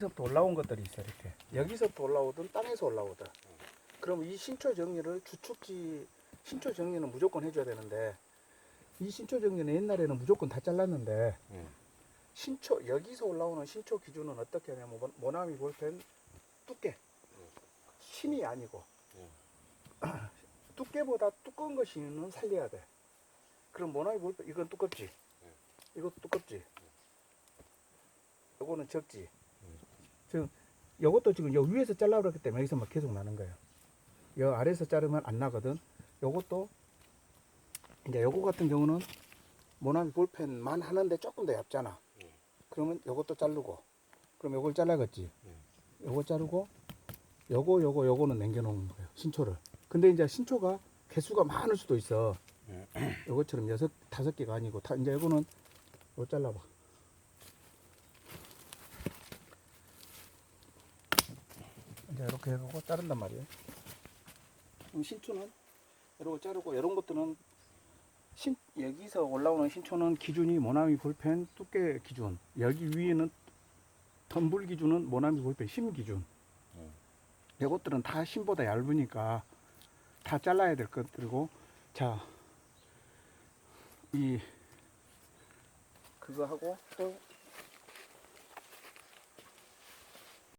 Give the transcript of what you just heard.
여기서부터 올라온 것들이 있어 이렇게. 여기서부터 올라오든 땅에서 올라오든. 그럼 이 신초 정리를 주축지 신초 정리는 무조건 해줘야 되는데 이 신초 정리는 옛날에는 무조건 다 잘랐는데 예. 신초 여기서 올라오는 신초 기준은 어떻게 하냐면 모- 모나미 볼펜 두께. 심이 아니고. 두께보다 두꺼운 것이는 살려야 돼. 그럼 모나미 볼펜 이건 두껍지. 이것도 두껍지. 요거는 적지 지금 요것도 지금 요 위에서 잘라 그랬기 때문에 여기서 막 계속 나는 거예요. 요 아래에서 자르면 안 나거든. 요것도 이제 요거 같은 경우는 모나미 볼펜만 하는데 조금 더 얇잖아. 그러면 요것도 자르고. 그럼 요걸 잘라겠지? 요거 자르고 요거 요거 요거는 남겨놓은 거예요 신초를. 근데 이제 신초가 개수가 많을 수도 있어. 요것처럼 여섯 다섯 개가 아니고 다 이제 요거는 요 잘라봐 이제 이렇게 해갖고 자른단 말이에요. 그럼 신초는 이렇게 자르고 이런 것들은 신, 여기서 올라오는 신초는 기준이 모나미 볼펜 두께 기준. 여기 위에는 덤불 기준은 모나미 볼펜 심 기준. 음. 이것들은 다 심보다 얇으니까 다 잘라야 될 것들이고. 자 이 그거 하고 또